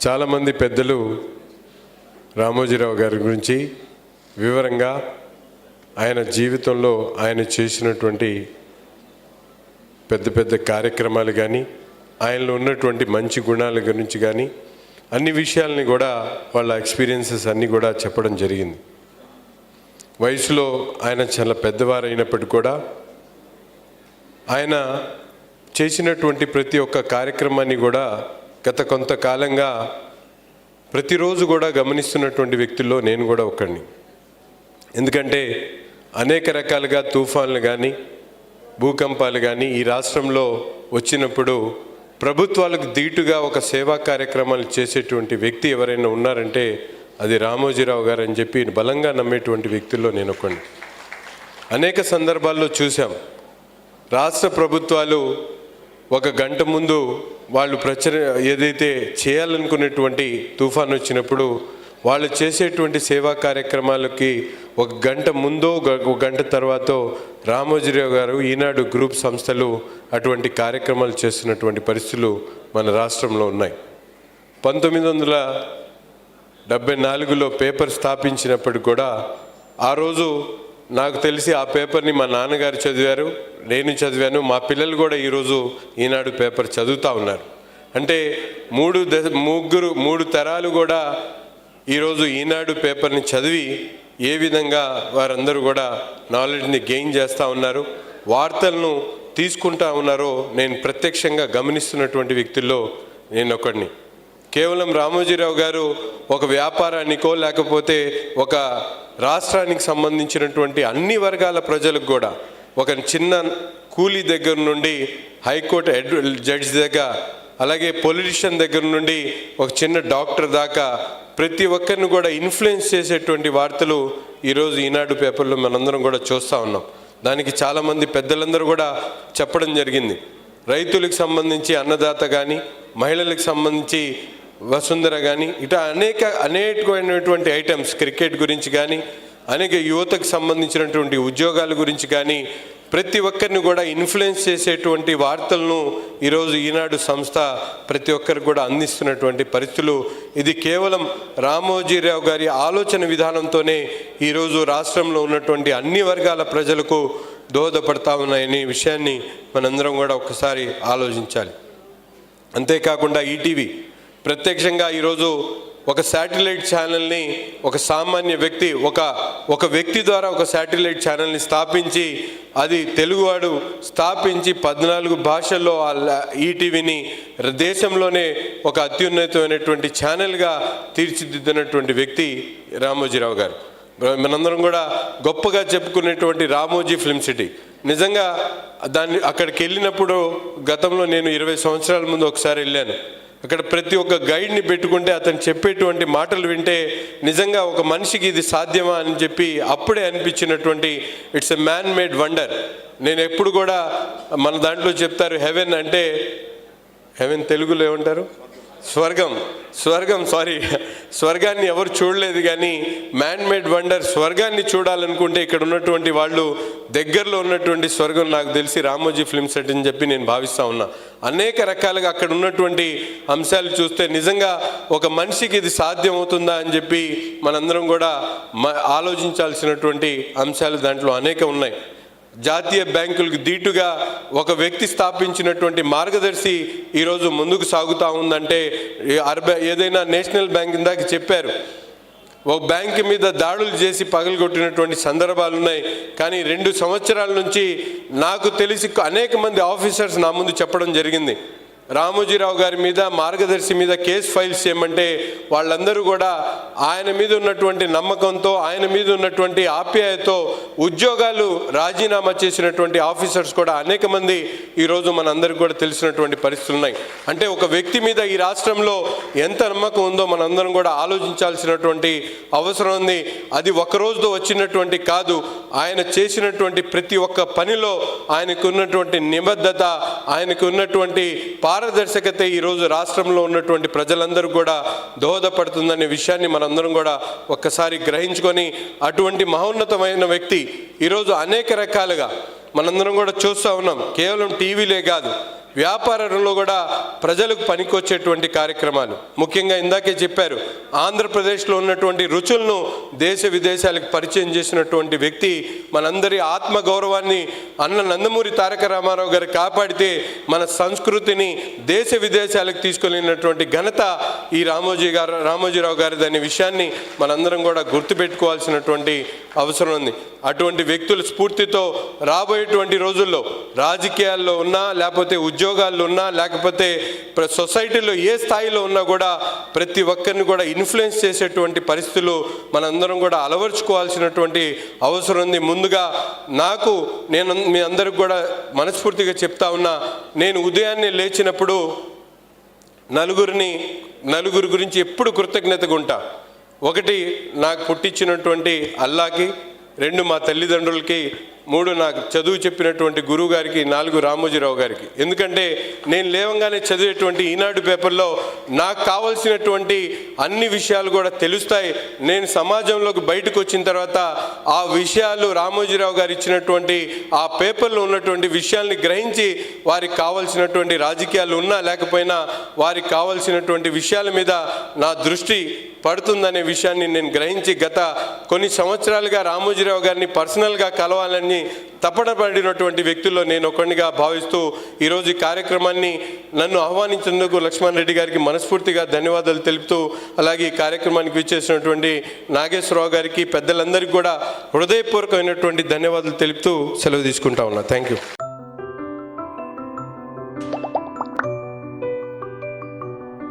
చాలామంది పెద్దలు రామోజీరావు గారి గురించి వివరంగా ఆయన జీవితంలో ఆయన చేసినటువంటి పెద్ద పెద్ద కార్యక్రమాలు కానీ ఆయనలో ఉన్నటువంటి మంచి గుణాల గురించి కానీ అన్ని విషయాల్ని కూడా వాళ్ళ ఎక్స్పీరియన్సెస్ అన్నీ కూడా చెప్పడం జరిగింది. వయసులో ఆయన చాలా పెద్దవారైనప్పటికీ కూడా ఆయన చేసినటువంటి ప్రతి ఒక్క కార్యక్రమాన్ని కూడా గత కొంతకాలంగా ప్రతిరోజు కూడా గమనిస్తున్నటువంటి వ్యక్తుల్లో నేను కూడా ఒకడిని. ఎందుకంటే అనేక రకాలుగా తుఫాన్లు కానీ భూకంపాలు కానీ ఈ రాష్ట్రంలో వచ్చినప్పుడు ప్రభుత్వాలకు ధీటుగా ఒక సేవా కార్యక్రమాలు చేసేటువంటి వ్యక్తి ఎవరైనా ఉన్నారంటే అది రామోజీరావు గారు అని చెప్పి బలంగా నమ్మేటువంటి వ్యక్తుల్లో నేను ఒకడిని. అనేక సందర్భాల్లో చూసాం రాష్ట్ర ప్రభుత్వాలు ఒక గంట ముందు వాళ్ళు ప్రచుర ఏదైతే చేయాలనుకునేటువంటి తుఫాన్ వచ్చినప్పుడు వాళ్ళు చేసేటువంటి సేవా కార్యక్రమాలకి ఒక గంట ముందో గ- ఒక గంట తర్వాత రామోజీరావు గారు ఈనాడు గ్రూప్ సంస్థలు అటువంటి కార్యక్రమాలు చేస్తున్నటువంటి పరిస్థితులు మన రాష్ట్రంలో ఉన్నాయి. పంతొమ్మిది వందల డెబ్బై నాలుగులో పేపర్ స్థాపించినప్పుడు కూడా ఆ రోజు నాకు తెలిసి ఆ పేపర్ని మా నాన్నగారు చదివారు నేను చదివాను మా పిల్లలు కూడా ఈరోజు ఈనాడు పేపర్ చదువుతూ ఉన్నారు. అంటే మూడు దశ ముగ్గురు మూడు తరాలు కూడా ఈరోజు ఈనాడు పేపర్ని చదివి ఏ విధంగా వారందరూ కూడా నాలెడ్జ్ని గెయిన్ చేస్తూ ఉన్నారు వార్తలను తీసుకుంటా ఉన్నారో నేను ప్రత్యక్షంగా గమనిస్తున్నటువంటి వ్యక్తుల్లో నేను ఒకడిని. కేవలం రామోజీరావు గారు ఒక వ్యాపారానికో లేకపోతే ఒక రాష్ట్రానికి సంబంధించినటువంటి అన్ని వర్గాల ప్రజలకు కూడా ఒక చిన్న కూలీ దగ్గర నుండి హైకోర్టు హెడ్ జడ్జి దగ్గర అలాగే పొలిటీషియన్ దగ్గర నుండి ఒక చిన్న డాక్టర్ దాకా ప్రతి ఒక్కరిని కూడా ఇన్ఫ్లుయెన్స్ చేసేటువంటి వార్తలు ఈరోజు ఈనాడు పేపర్లో మనందరం కూడా చూస్తూ ఉన్నాం. దానికి చాలామంది పెద్దలందరూ కూడా చెప్పడం జరిగింది. రైతులకు సంబంధించి అన్నదాత కానీ మహిళలకు సంబంధించి వసుంధర కానీ ఇట అనేక అనేకమైనటువంటి ఐటమ్స్ క్రికెట్ గురించి కానీ అనేక యువతకు సంబంధించినటువంటి ఉద్యోగాల గురించి కానీ ప్రతి ఒక్కరిని కూడా ఇన్ఫ్లుయెన్స్ చేసేటువంటి వార్తలను ఈరోజు ఈనాడు సంస్థ ప్రతి ఒక్కరికి కూడా అందిస్తున్నటువంటి పరిస్థితులు. ఇది కేవలం రామోజీరావు గారి ఆలోచన విధానంతోనే ఈరోజు రాష్ట్రంలో ఉన్నటువంటి అన్ని వర్గాల ప్రజలకు దోహదపడతా ఉన్నాయనే విషయాన్ని మనందరం కూడా ఒక్కసారి ఆలోచించాలి. అంతేకాకుండా ఈటీవీ ప్రత్యక్షంగా ఈరోజు ఒక శాటిలైట్ ఛానల్ని ఒక సామాన్య వ్యక్తి ఒక ఒక వ్యక్తి ద్వారా ఒక శాటిలైట్ ఛానల్ని స్థాపించి అది తెలుగువాడు స్థాపించి పద్నాలుగు భాషల్లో ఆ ఈటీవీని దేశంలోనే ఒక అత్యున్నతమైనటువంటి ఛానల్గా తీర్చిదిద్దినటువంటి వ్యక్తి రామోజీరావు గారు. మనందరం కూడా గొప్పగా చెప్పుకునేటువంటి రామోజీ ఫిల్మ్ సిటీ. నిజంగా దాన్ని అక్కడికి వెళ్ళినప్పుడు గతంలో నేను ఇరవై సంవత్సరాల ముందు ఒకసారి వెళ్ళాను. అక్కడ ప్రతి ఒక్క గైడ్ని పెట్టుకుంటే అతను చెప్పేటువంటి మాటలు వింటే నిజంగా ఒక మనిషికి ఇది సాధ్యమా అని చెప్పి అప్పుడే అనిపించినటువంటి it's a man made wonder నేను ఎప్పుడు కూడా మన దాంట్లో చెప్తారు హెవెన్ అంటే హెవెన్ తెలుగులో ఏమంటారు? స్వర్గం స్వర్గం సారీ స్వర్గాన్ని ఎవరు చూడలేదు కానీ మ్యాన్ మేడ్ వండర్ స్వర్గాన్ని చూడాలనుకుంటే ఇక్కడ ఉన్నటువంటి వాళ్ళు దగ్గరలో ఉన్నటువంటి స్వర్గం నాకు తెలిసి రామోజీ ఫిల్మ్ సెట్ అని చెప్పి నేను భావిస్తా ఉన్నా. అనేక రకాలుగా అక్కడ ఉన్నటువంటి అంశాలు చూస్తే నిజంగా ఒక మనిషికి ఇది సాధ్యం అవుతుందా అని చెప్పి మనందరం కూడా మ- ఆలోచించాల్సినటువంటి అంశాలు దాంట్లో అనేక ఉన్నాయి. జాతీయ బ్యాంకులకు దీటుగా ఒక వ్యక్తి స్థాపించినటువంటి మార్గదర్శి ఈరోజు ముందుకు సాగుతూ ఉందంటే ఈ అర్బ ఏదైనా నేషనల్ బ్యాంక్ ఇందాక చెప్పారు. ఒక బ్యాంక్ మీద దాడులు చేసి పగలగొట్టినటువంటి సందర్భాలు ఉన్నాయి. కానీ రెండు సంవత్సరాల నుంచి నాకు తెలిసి అనేక మంది ఆఫీసర్స్ నా ముందు చెప్పడం జరిగింది. రామోజీరావు గారి మీద మార్గదర్శి మీద కేసు ఫైల్స్ చేయమంటే వాళ్ళందరూ కూడా ఆయన మీద ఉన్నటువంటి నమ్మకంతో ఆయన మీద ఉన్నటువంటి ఆప్యాయతో ఉద్యోగాలు రాజీనామా చేసినటువంటి ఆఫీసర్స్ కూడా అనేక మంది ఈరోజు మనందరికీ కూడా తెలిసినటువంటి పరిస్థితులు ఉన్నాయి. అంటే ఒక వ్యక్తి మీద ఈ రాష్ట్రంలో ఎంత నమ్మకం ఉందో మనందరం కూడా ఆలోచించాల్సినటువంటి అవసరం ఉంది. అది ఒక రోజుతో వచ్చినటువంటి కాదు. ఆయన చేసినటువంటి ప్రతి ఒక్క పనిలో ఆయనకున్నటువంటి నిబద్ధత ఆయనకు ఉన్నటువంటి పారదర్శకత ఈరోజు రాష్ట్రంలో ఉన్నటువంటి ప్రజలందరూ కూడా దోహదపడుతుందనే విషయాన్ని మనందరం కూడా ఒక్కసారి గ్రహించుకొని అటువంటి మహోన్నతమైన వ్యక్తి ఈరోజు అనేక రకాలుగా మనందరం కూడా చూస్తూ ఉన్నాం. కేవలం టీవీలే కాదు వ్యాపారంలో కూడా ప్రజలకు పనికొచ్చేటువంటి కార్యక్రమాలు. ముఖ్యంగా ఇందాకే చెప్పారు ఆంధ్రప్రదేశ్లో ఉన్నటువంటి రుచులను దేశ విదేశాలకు పరిచయం చేసినటువంటి వ్యక్తి మనందరి ఆత్మగౌరవాన్ని అన్న నందమూరి తారక రామారావు గారు కాపాడితే మన సంస్కృతిని దేశ విదేశాలకు తీసుకెళ్ళినటువంటి ఘనత ఈ రామోజీ గారు రామోజీరావు గారిది అనే విషయాన్ని మనందరం కూడా గుర్తుపెట్టుకోవాల్సినటువంటి అవసరం ఉంది. అటువంటి వ్యక్తుల స్ఫూర్తితో రాబోయేటువంటి రోజుల్లో రాజకీయాల్లో ఉన్నా లేకపోతే ఉద్యోగాల్లో ఉన్నా లేకపోతే ప్ర- సొసైటీలో ఏ స్థాయిలో ఉన్నా కూడా ప్రతి ఒక్కరిని కూడా ఇన్ఫ్లుయెన్స్ చేసేటువంటి పరిస్థితులు మనందరం కూడా అలవర్చుకోవాల్సినటువంటి అవసరం ఉంది. ముందుగా నాకు నేను మీ అందరికి కూడా మనస్ఫూర్తిగా చెప్తా ఉన్నా నేను ఉదయాన్నే లేచినప్పుడు నలుగురిని నలుగురి గురించి ఎప్పుడు కృతజ్ఞతగా ఉంటా ఒకటి నాకు పుట్టించినటువంటి అల్లాకి రెండు మా తల్లిదండ్రులకి మూడు నాకు చదువు చెప్పినటువంటి గురువు గారికి నాలుగు రామోజీరావు గారికి. ఎందుకంటే నేను లేవంగానే చదివేటువంటి ఈనాడు పేపర్లో నాకు కావలసినటువంటి అన్ని విషయాలు కూడా తెలుస్తాయి. నేను సమాజంలోకి బయటకు వచ్చిన తర్వాత ఆ విషయాలు రామోజీరావు గారు ఇచ్చినటువంటి ఆ పేపర్లో ఉన్నటువంటి విషయాల్ని గ్రహించి వారికి కావలసినటువంటి రాజకీయాలు ఉన్నా లేకపోయినా వారికి కావలసినటువంటి విషయాల మీద నా దృష్టి పడుతుందనే విషయాన్ని నేను గ్రహించి గత కొన్ని సంవత్సరాలుగా రామోజీరావు గారిని పర్సనల్గా కలవాలని తపన పడినటువంటి వ్యక్తుల్లో నేను ఒకరినిగా భావిస్తూ ఈరోజు ఈ కార్యక్రమాన్ని నన్ను ఆహ్వానించినందుకు లక్ష్మణ్ రెడ్డి గారికి మనస్ఫూర్తిగా ధన్యవాదాలు తెలుపుతూ అలాగే ఈ కార్యక్రమానికి విచ్చేసినటువంటి నాగేశ్వరరావు గారికి పెద్దలందరికీ కూడా హృదయపూర్వకమైనటువంటి ధన్యవాదాలు తెలుపుతూ సెలవు తీసుకుంటా ఉన్నా. Thank you